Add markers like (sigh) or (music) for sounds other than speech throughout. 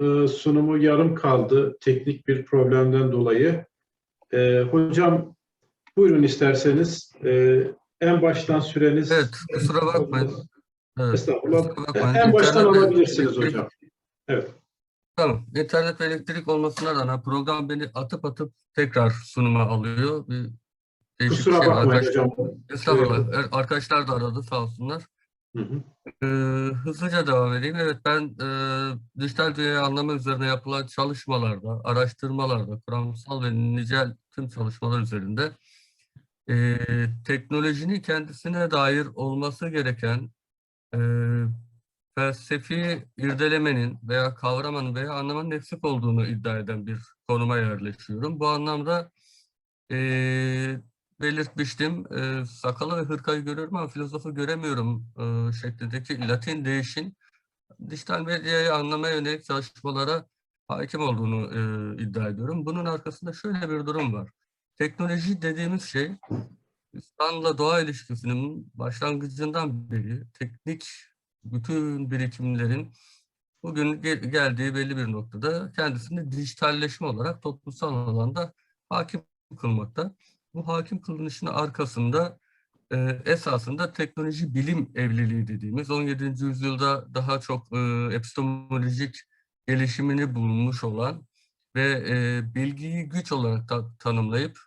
e, sunumu yarım kaldı teknik bir problemden dolayı. E, hocam buyurun isterseniz. E, en baştan süreniz... Evet, kusura bakmayın. Evet, Estağfurullah. kusura bakmayın. En baştan İnternet alabilirsiniz elektrik- hocam. Evet. Tamam. İnternet ve elektrik olmasına rağmen program beni atıp atıp tekrar sunuma alıyor. Bir Kusura şey var. bakmayın Arkadaşlar- hocam. Estağfurullah. Er- Arkadaşlar da aradı sağ olsunlar. Hı hı. Ee, hızlıca devam edeyim. Evet ben e, dijital dünyayı anlama üzerine yapılan çalışmalarda, araştırmalarda, kuramsal ve nicel tüm çalışmalar üzerinde e, teknolojinin kendisine dair olması gereken e, felsefi irdelemenin veya kavramanın veya anlamanın eksik olduğunu iddia eden bir konuma yerleşiyorum. Bu anlamda e, belirtmiştim. E, sakalı ve hırkayı görüyorum ama filozofu göremiyorum e, şeklindeki Latin deyişin dijital medyayı anlamaya yönelik çalışmalara hakim olduğunu e, iddia ediyorum. Bunun arkasında şöyle bir durum var. Teknoloji dediğimiz şey insanla doğa ilişkisinin başlangıcından beri teknik bütün birikimlerin bugün gel- geldiği belli bir noktada kendisini dijitalleşme olarak toplumsal alanda hakim kılmakta. Bu hakim kılınışın arkasında e, esasında teknoloji bilim evliliği dediğimiz 17. yüzyılda daha çok e, epistemolojik gelişimini bulmuş olan ve e, bilgiyi güç olarak ta- tanımlayıp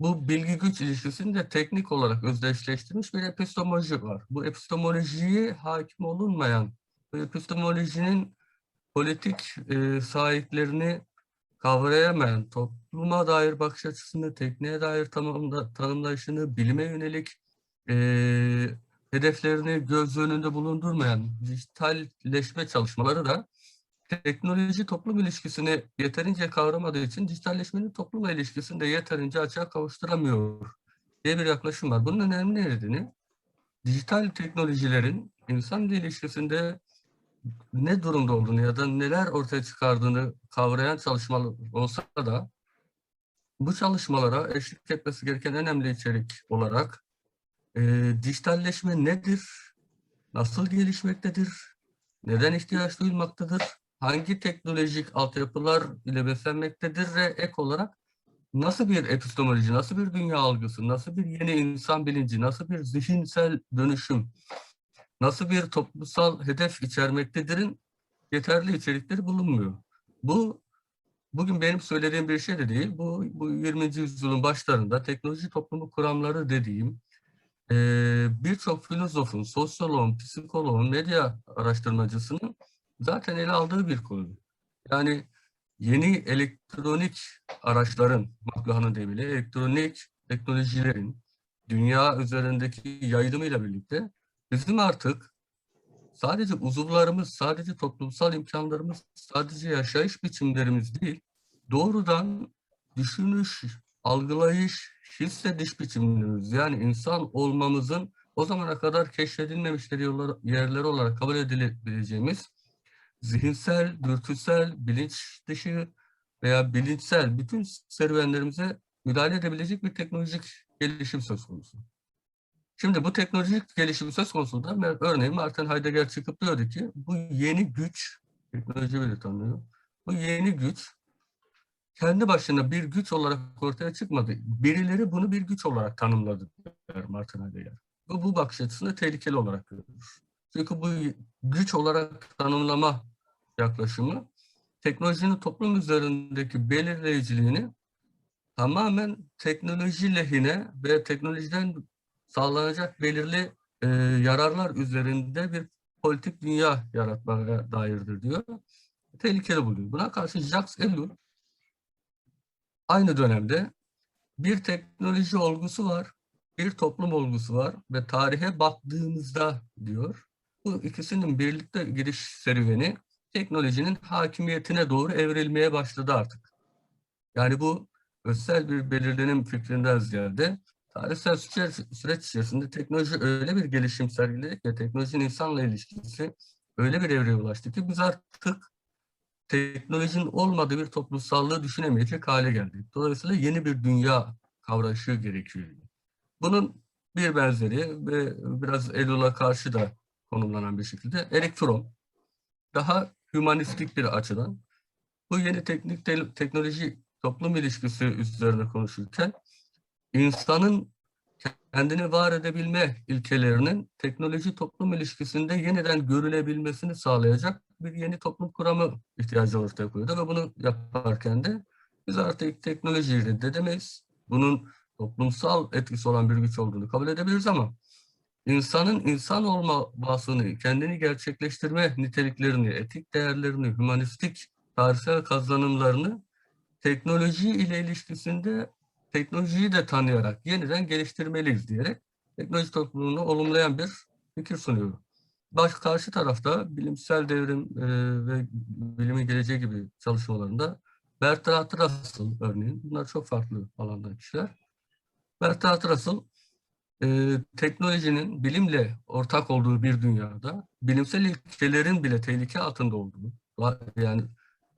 bu bilgi güç ilişkisini de teknik olarak özdeşleştirmiş bir epistemoloji var. Bu epistemolojiye hakim olunmayan, epistemolojinin politik e, sahiplerini kavrayamayan, topluma dair bakış açısını, tekniğe dair tamamda, tanımlayışını, bilime yönelik e, hedeflerini göz önünde bulundurmayan dijitalleşme çalışmaları da teknoloji toplum ilişkisini yeterince kavramadığı için dijitalleşmenin toplumla ilişkisini de yeterince açığa kavuşturamıyor diye bir yaklaşım var. Bunun önemli nedeni dijital teknolojilerin insan ilişkisinde ne durumda olduğunu ya da neler ortaya çıkardığını kavrayan çalışmalar olsa da bu çalışmalara eşlik etmesi gereken önemli içerik olarak e, dijitalleşme nedir, nasıl gelişmektedir, neden ihtiyaç duyulmaktadır, hangi teknolojik altyapılar ile beslenmektedir? Ve ek olarak nasıl bir epistemoloji, nasıl bir dünya algısı, nasıl bir yeni insan bilinci, nasıl bir zihinsel dönüşüm, nasıl bir toplumsal hedef içermektedir'in yeterli içerikleri bulunmuyor. Bu bugün benim söylediğim bir şey de değil. Bu, bu 20. yüzyılın başlarında teknoloji toplumu kuramları dediğim eee, birçok filozofun, sosyoloğun, psikoloğun, medya araştırmacısının zaten ele aldığı bir konu. Yani yeni elektronik araçların, McLuhan'ın deyimiyle elektronik teknolojilerin dünya üzerindeki yayılımıyla birlikte bizim artık sadece uzuvlarımız, sadece toplumsal imkanlarımız, sadece yaşayış biçimlerimiz değil, doğrudan düşünüş, algılayış, hissediş biçimlerimiz yani insan olmamızın o zamana kadar keşfedilmemiş yerler- yerler olarak kabul edilebileceğimiz zihinsel, dürtüsel, bilinç dışı veya bilinçsel bütün serüvenlerimize müdahale edebilecek bir teknolojik gelişim söz konusu. Şimdi bu teknolojik gelişim söz konusunda örneğin Martin Heidegger çıkıp diyordu ki bu yeni güç, teknoloji böyle tanımlıyor, bu yeni güç kendi başına bir güç olarak ortaya çıkmadı. Birileri bunu bir güç olarak tanımladı der Martin Heidegger. Bu, bu bakış açısını tehlikeli olarak görüyor. Çünkü bu güç olarak tanımlama yaklaşımı teknolojinin toplum üzerindeki belirleyiciliğini tamamen teknoloji lehine ve teknolojiden sağlanacak belirli e, yararlar üzerinde bir politik dünya yaratmaya dairdir diyor. Tehlikeli buluyor. Buna karşı Jacques Ellul aynı dönemde bir teknoloji olgusu var, bir toplum olgusu var ve tarihe baktığımızda diyor, bu ikisinin birlikte giriş serüveni teknolojinin hakimiyetine doğru evrilmeye başladı artık. Yani bu özel bir belirlenim fikrinden ziyade tarihsel süreç, içerisinde teknoloji öyle bir gelişim sergiledi ki teknolojinin insanla ilişkisi öyle bir evreye ulaştı ki biz artık teknolojinin olmadığı bir toplumsallığı düşünemeyecek hale geldik. Dolayısıyla yeni bir dünya kavrayışı gerekiyor. Bunun bir benzeri ve biraz Elul'a karşı da konumlanan bir şekilde elektron daha hümanistik bir açıdan. Bu yeni teknik te- teknoloji toplum ilişkisi üzerine konuşurken insanın kendini var edebilme ilkelerinin teknoloji toplum ilişkisinde yeniden görülebilmesini sağlayacak bir yeni toplum kuramı ihtiyacı ortaya koydu ve bunu yaparken de biz artık teknolojiyi reddedemeyiz. Bunun toplumsal etkisi olan bir güç olduğunu kabul edebiliriz ama insanın insan olma bağısını, kendini gerçekleştirme niteliklerini, etik değerlerini, hümanistik tarihsel kazanımlarını teknoloji ile ilişkisinde teknolojiyi de tanıyarak yeniden geliştirmeliyiz diyerek teknoloji toplumunu olumlayan bir fikir sunuyor. Baş karşı tarafta bilimsel devrim e, ve bilimin geleceği gibi çalışmalarında Bertrand Russell örneğin, bunlar çok farklı alandan kişiler. Bertrand Russell e, teknolojinin bilimle ortak olduğu bir dünyada bilimsel ilkelerin bile tehlike altında olduğu, yani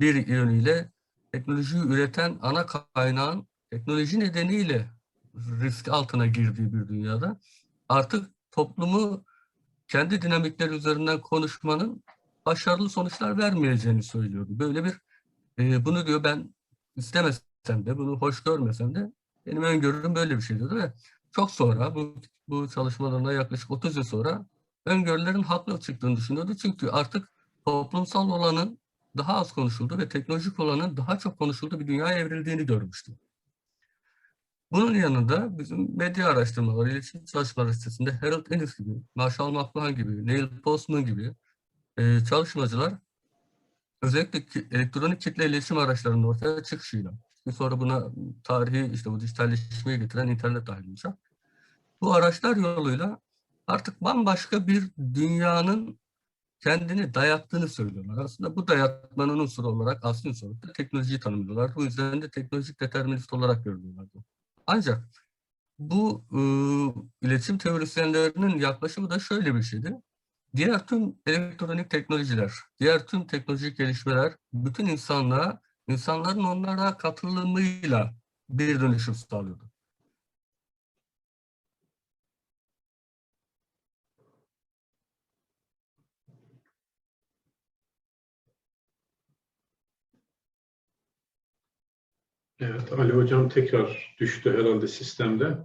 bir yönüyle teknolojiyi üreten ana kaynağın teknoloji nedeniyle risk altına girdiği bir dünyada artık toplumu kendi dinamikleri üzerinden konuşmanın başarılı sonuçlar vermeyeceğini söylüyordu. Böyle bir e, bunu diyor ben istemesem de bunu hoş görmesem de benim öngörüm böyle bir şey diyordu ve çok sonra bu, bu çalışmalarına yaklaşık 30 yıl sonra öngörülerin haklı çıktığını düşünüyordu. Çünkü artık toplumsal olanın daha az konuşuldu ve teknolojik olanın daha çok konuşulduğu bir dünyaya evrildiğini görmüştü. Bunun yanında bizim medya araştırmaları, iletişim çalışmaları sitesinde Harold Innis gibi, Marshall McLuhan gibi, Neil Postman gibi e, çalışmacılar özellikle ki, elektronik kitle iletişim araçlarının ortaya çıkışıyla ve sonra buna tarihi işte bu dijitalleşmeyi getiren internet dahil olacak. Bu araçlar yoluyla artık bambaşka bir dünyanın kendini dayattığını söylüyorlar. Aslında bu dayatmanın unsuru olarak asli unsur olarak da teknolojiyi tanımlıyorlar. Bu yüzden de teknolojik determinist olarak görülüyorlar. Ancak bu e, iletişim teorisyenlerinin yaklaşımı da şöyle bir şeydi. Diğer tüm elektronik teknolojiler, diğer tüm teknolojik gelişmeler bütün insanlığa, insanların onlara katılımıyla bir dönüşüm sağlıyordu. Evet, Ali Hocam tekrar düştü herhalde sistemde.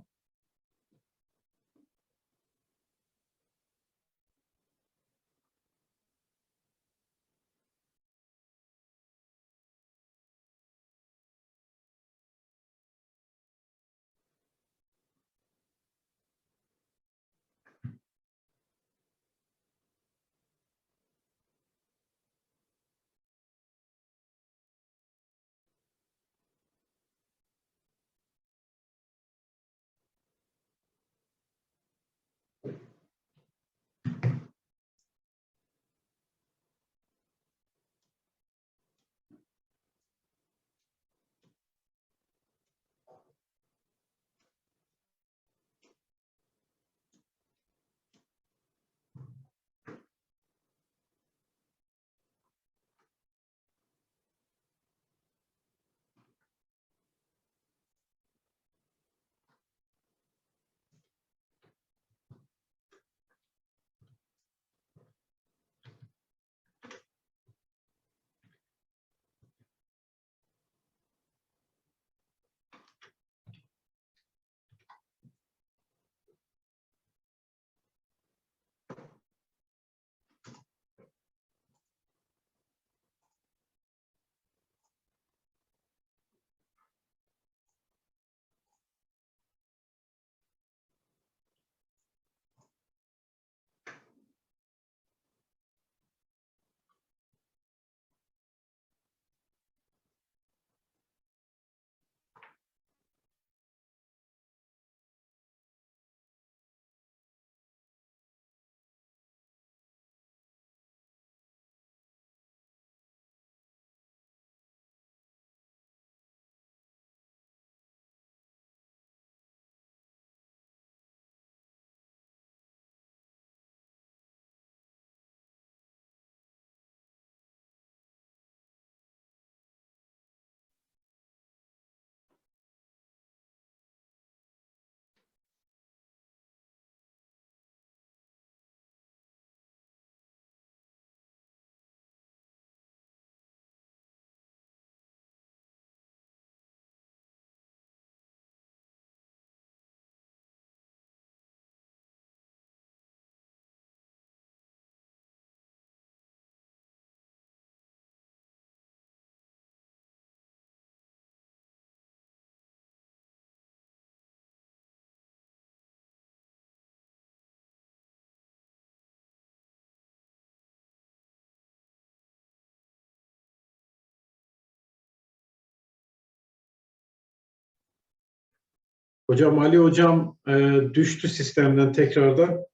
Hocam Ali hocam e, düştü sistemden tekrardan.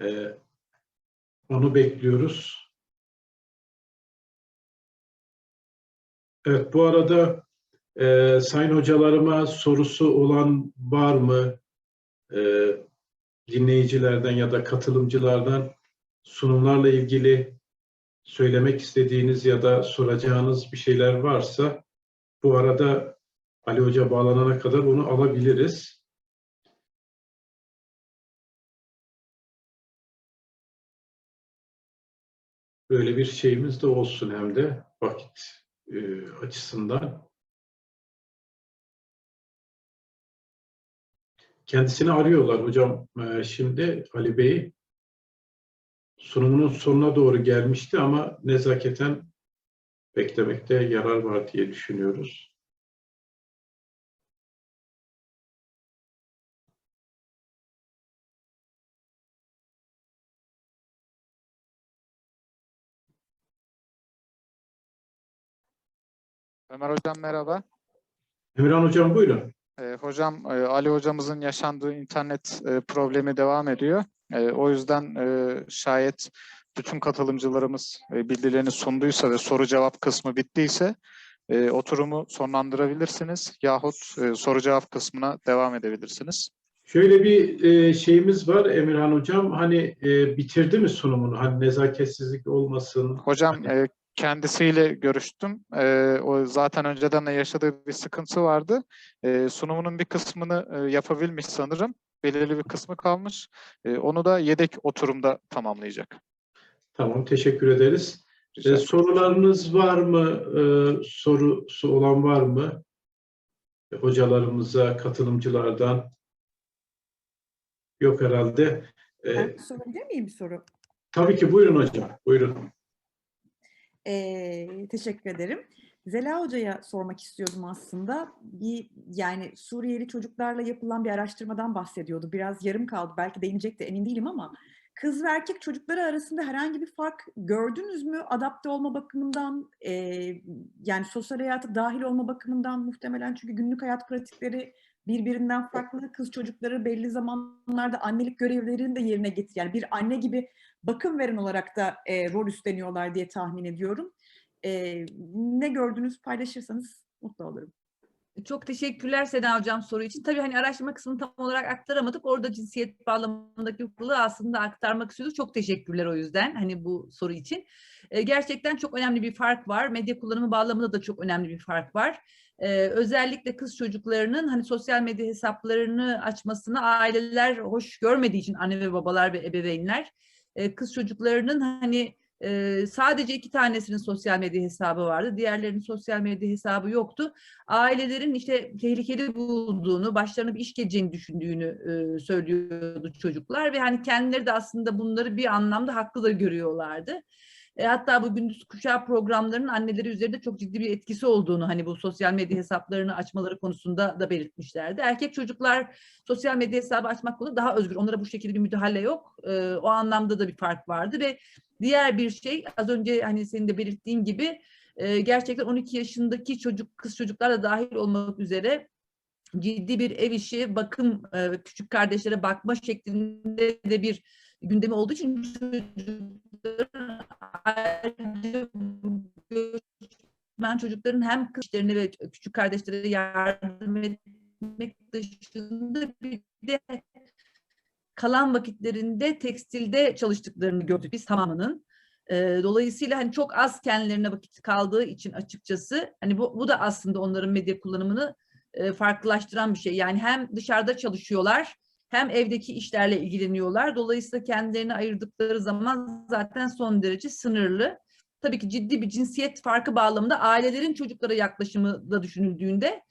E, onu bekliyoruz. Evet bu arada e, sayın hocalarıma sorusu olan var mı? E, dinleyicilerden ya da katılımcılardan sunumlarla ilgili söylemek istediğiniz ya da soracağınız bir şeyler varsa bu arada Ali Hoca bağlanana kadar onu alabiliriz. Böyle bir şeyimiz de olsun hem de vakit e, açısından. Kendisini arıyorlar hocam e, şimdi Ali Bey. Sunumunun sonuna doğru gelmişti ama nezaketen beklemekte yarar var diye düşünüyoruz. Ömer Hocam merhaba. Emirhan hocam buyurun. Ee, hocam e, Ali Hocamızın yaşandığı internet e, problemi devam ediyor. E, o yüzden e, şayet bütün katılımcılarımız e, bildirilerini sunduysa ve soru cevap kısmı bittiyse e, oturumu sonlandırabilirsiniz yahut e, soru cevap kısmına devam edebilirsiniz. Şöyle bir e, şeyimiz var Emirhan hocam. Hani e, bitirdi mi sunumunu? Hani nezaketsizlik olmasın. Hocam e, kendisiyle görüştüm. E, o zaten önceden de yaşadığı bir sıkıntı vardı. E, sunumunun bir kısmını e, yapabilmiş sanırım. Belirli bir kısmı kalmış. E, onu da yedek oturumda tamamlayacak. Tamam teşekkür ederiz. Rica E, sorularınız var mı? E, sorusu olan var mı? E, hocalarımıza, katılımcılardan. Yok herhalde. E, Ben sorabilir miyim bir soru? tabii ki buyurun hocam. Buyurun. Ee, teşekkür ederim. Zela Hoca'ya sormak istiyordum aslında. Bir yani Suriyeli çocuklarla yapılan bir araştırmadan bahsediyordu. Biraz yarım kaldı. Belki değinecek de emin değilim ama kız ve erkek çocukları arasında herhangi bir fark gördünüz mü? Adapte olma bakımından, e, yani sosyal hayata dahil olma bakımından muhtemelen çünkü günlük hayat pratikleri birbirinden farklı. Kız çocukları belli zamanlarda annelik görevlerini de yerine getir. Yani bir anne gibi bakım veren olarak da e, rol üstleniyorlar diye tahmin ediyorum. E, ne gördünüz paylaşırsanız mutlu olurum. Çok teşekkürler Seda Hocam soru için. Tabii hani araştırma kısmını tam olarak aktaramadık. Orada cinsiyet bağlamındaki hukukları aslında aktarmak istiyorduk. Çok teşekkürler o yüzden hani bu soru için. Ee, gerçekten çok önemli bir fark var. Medya kullanımı bağlamında da çok önemli bir fark var. Ee, özellikle kız çocuklarının hani sosyal medya hesaplarını açmasını aileler hoş görmediği için anne ve babalar ve ebeveynler e, kız çocuklarının hani e, sadece iki tanesinin sosyal medya hesabı vardı. Diğerlerinin sosyal medya hesabı yoktu ailelerin işte tehlikeli bulduğunu, başlarına bir iş geleceğini düşündüğünü e, söylüyordu çocuklar ve hani kendileri de aslında bunları bir anlamda haklı da görüyorlardı. E, hatta bu gündüz kuşağı programlarının anneleri üzerinde çok ciddi bir etkisi olduğunu hani bu sosyal medya hesaplarını açmaları konusunda da belirtmişlerdi. Erkek çocuklar sosyal medya hesabı açmak konusunda daha özgür. Onlara bu şekilde bir müdahale yok. E, o anlamda da bir fark vardı ve diğer bir şey az önce hani senin de belirttiğin gibi e, gerçekten 12 yaşındaki çocuk kız çocuklar da dahil olmak üzere ciddi bir ev işi, bakım, e, küçük kardeşlere bakma şeklinde de bir gündemi olduğu için göçmen çocukların hem kız işlerine ve küçük kardeşlere yardım etmek dışında bir de kalan vakitlerinde tekstilde çalıştıklarını gördük biz tamamının. E, dolayısıyla hani çok az kendilerine vakit kaldığı için açıkçası hani bu, bu da aslında onların medya kullanımını e, farklılaştıran bir şey. Yani hem dışarıda çalışıyorlar hem evdeki işlerle ilgileniyorlar. Dolayısıyla kendilerini ayırdıkları zaman zaten son derece sınırlı. Tabii ki ciddi bir cinsiyet farkı bağlamında ailelerin çocuklara yaklaşımı da düşünüldüğünde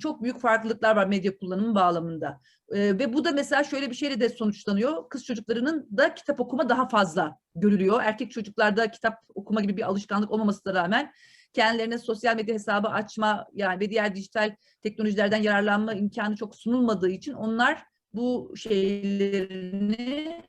çok büyük farklılıklar var medya kullanımı bağlamında. Ve bu da mesela şöyle bir şeyle de sonuçlanıyor. Kız çocuklarının da kitap okuma daha fazla görülüyor. Erkek çocuklarda kitap okuma gibi bir alışkanlık olmamasına rağmen kendilerine sosyal medya hesabı açma yani ve diğer dijital teknolojilerden yararlanma imkanı çok sunulmadığı için onlar bu şeylerini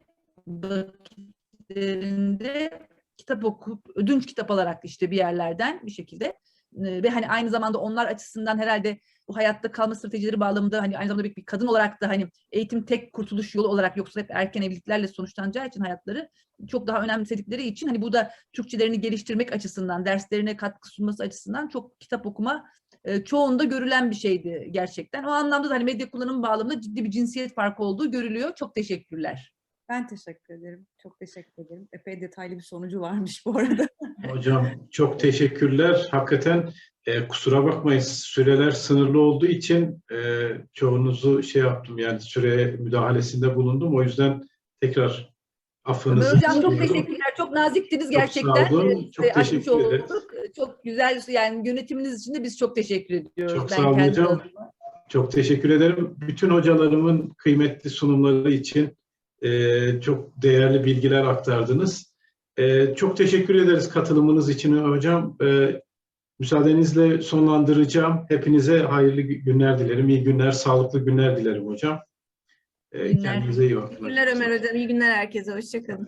vakitlerinde kitap okup ödünç kitap alarak işte bir yerlerden bir şekilde ve hani aynı zamanda onlar açısından herhalde bu hayatta kalma stratejileri bağlamında hani aynı zamanda bir, bir kadın olarak da hani eğitim tek kurtuluş yolu olarak yoksa hep erken evliliklerle sonuçlanacağı için hayatları çok daha önemsedikleri için hani bu da Türkçelerini geliştirmek açısından, derslerine katkı sunması açısından çok kitap okuma e, çoğunda görülen bir şeydi gerçekten. O anlamda da hani medya kullanımı bağlamında ciddi bir cinsiyet farkı olduğu görülüyor. Çok teşekkürler. Ben teşekkür ederim. Çok teşekkür ederim. Epey detaylı bir sonucu varmış bu arada. (laughs) Hocam çok teşekkürler. Hakikaten e, kusura bakmayın süreler sınırlı olduğu için e, çoğunuzu şey yaptım yani süre müdahalesinde bulundum. O yüzden tekrar affınızı Hocam çok teşekkürler. Çok naziktiniz Çok gerçekten. sağ olun. Çok teşekkür ederiz. Çok güzel yani yönetiminiz için de biz çok teşekkür ediyoruz. Çok Ben sağ olun hocam. adıma. Çok teşekkür ederim. Bütün hocalarımın kıymetli sunumları için e, çok değerli bilgiler aktardınız. E, çok teşekkür ederiz katılımınız için hocam. E, müsaadenizle sonlandıracağım. Hepinize hayırlı günler dilerim. İyi günler, sağlıklı günler dilerim hocam. E, Günler. kendinize iyi bakın. Teşekkürler Ömer Hocam. İyi günler herkese. Hoşçakalın.